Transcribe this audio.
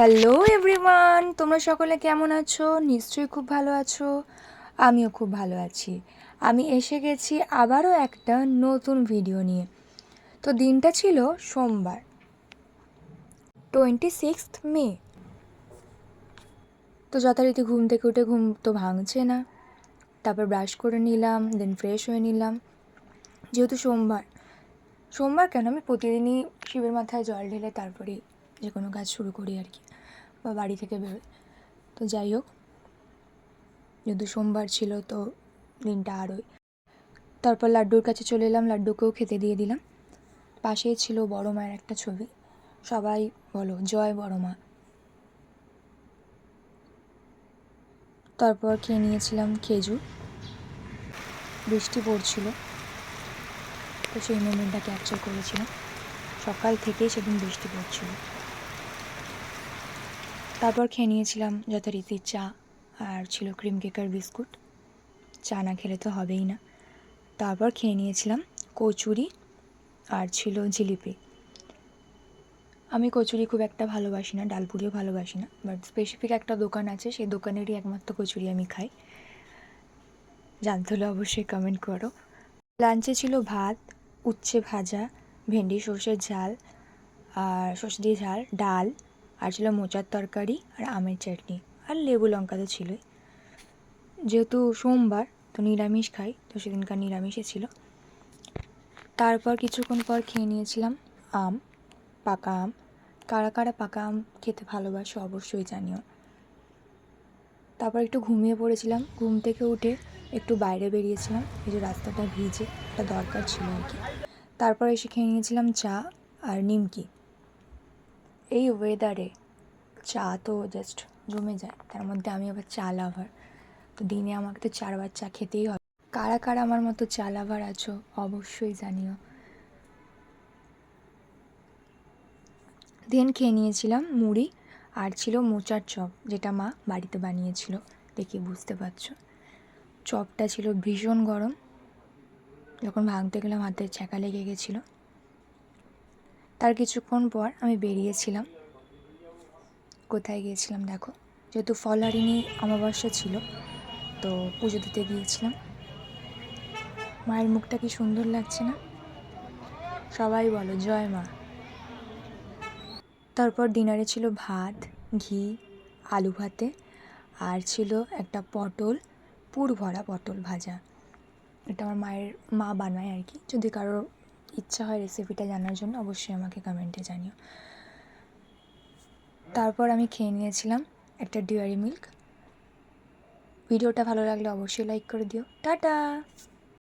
Hello everyone তোমরা সকলে কেমন আছো? নিশ্চয়ই খুব ভালো আছো। আমিও খুব ভালো আছি। আমি এসে গেছি আবারও একটা নতুন ভিডিও নিয়ে। তো দিনটা ছিল সোমবার টোয়েন্টি সিক্সথ মে তো যথারীতি ঘুম থেকে উঠে ঘুম তো ভাঙছে না। তারপর ব্রাশ করে নিলাম দেন ফ্রেশ হয়ে নিলাম। যেহেতু সোমবার সোমবার কেন? আমি প্রতিদিনই শিবের মাথায় জল ঢেলে তারপরেই যে কোনো কাজ শুরু করি আর কি। বা বাড়ি থেকে বেরোই তো যাই হোক, যেহেতু সোমবার ছিল, তো দিনটা আরোই তারপর লাড্ডুর কাছে চলে এলাম, লাড্ডুকেও খেতে দিয়ে দিলাম। পাশেই ছিল বড় মায়ের একটা ছবি। সবাই বলো, জয় বড় মা। তারপর খেয়ে নিয়েছিলাম খেজুর। বৃষ্টি পড়ছিল, তো সেই মোমেন্টটা ক্যাপচার করেছিলাম। সকাল থেকেই সেদিন বৃষ্টি পড়ছিল। তারপর খেয়ে নিয়েছিলাম যথারীতি চা আর ছিল ক্রিম কেকার বিস্কুট চা না খেলে তো হবেই না। তারপর খেয়ে নিয়েছিলাম কচুরি আর ছিল জিলিপি। আমি কচুরি খুব একটা ভালোবাসি না ডালপুরিও ভালোবাসি না বাট স্পেসিফিক একটা দোকান আছে, সেই দোকানেরই একমাত্র কচুরি আমি খাই। জানতে হলে অবশ্যই কমেন্ট করো। লাঞ্চে ছিল ভাত, উচ্ছে ভাজা, ভেন্ডি, সর্ষের ঝাল আর সর্ষে দিয়ে ঝাল, ডাল আর ছিল মোচার তরকারি আর আমের চাটনি আর লেবু লঙ্কা তো ছিলই। যেহেতু সোমবার, তো নিরামিষ খাই, তো সেদিনকার নিরামিষই ছিল। তারপর কিছুক্ষণ পর খেয়ে নিয়েছিলাম আম, পাকা আম। কারা কারা পাকা আম খেতে ভালোবাসো অবশ্যই জানিও। তারপর একটু ঘুমিয়ে পড়েছিলাম। ঘুম থেকে উঠে একটু বাইরে বেরিয়েছিলাম। এই যে রাস্তাটা ভিজে, একটা দরকার ছিল আর কি। তারপর এসে খেয়ে নিয়েছিলাম চা আর নিমকি। এই ওয়েদারে চা তো জাস্ট জমে যায়। তার মধ্যে আমি আবার চা লাভার তো দিনে আমাকে তো চারবার চা খেতেই হবে। কারা কারা আমার মতো চা লাভার আছো, অবশ্যই জানিও। দেন খেয়ে নিয়েছিলাম মুড়ি আর ছিল মোচার চপ, যেটা মা বাড়িতে বানিয়েছিল, দেখে বুঝতে পারছ। চপটা ছিল ভীষণ গরম। যখন ভাঙতে গেলাম হাতে ছ্যাঁকা লেগে গেছিল। তার কিছুক্ষণ পর আমি বেরিয়েছিলাম। কোথায় গিয়েছিলাম দেখো? যেহেতু ফলহারিণী অমাবস্যা ছিল, তো পুজো দিতে গিয়েছিলাম। মায়ের মুখটা কি সুন্দর লাগছে না? সবাই বলো, জয় মা। তারপর ডিনারে ছিল ভাত, ঘি, আলু ভাতে, আর ছিল একটা পটল পুর ভরা পটল ভাজা। এটা আমার মায়ের মা বানায় আর কি। যদি কারোর ইচ্ছা হয় রেসিপিটা জানার জন্য, অবশ্যই আমাকে কমেন্টে জানিও। তারপর আমি খেয়ে নিয়েছিলাম একটা ডিয়ারি মিল্ক ভিডিওটা ভালো লাগলে অবশ্যই লাইক করে দিও। টাটা!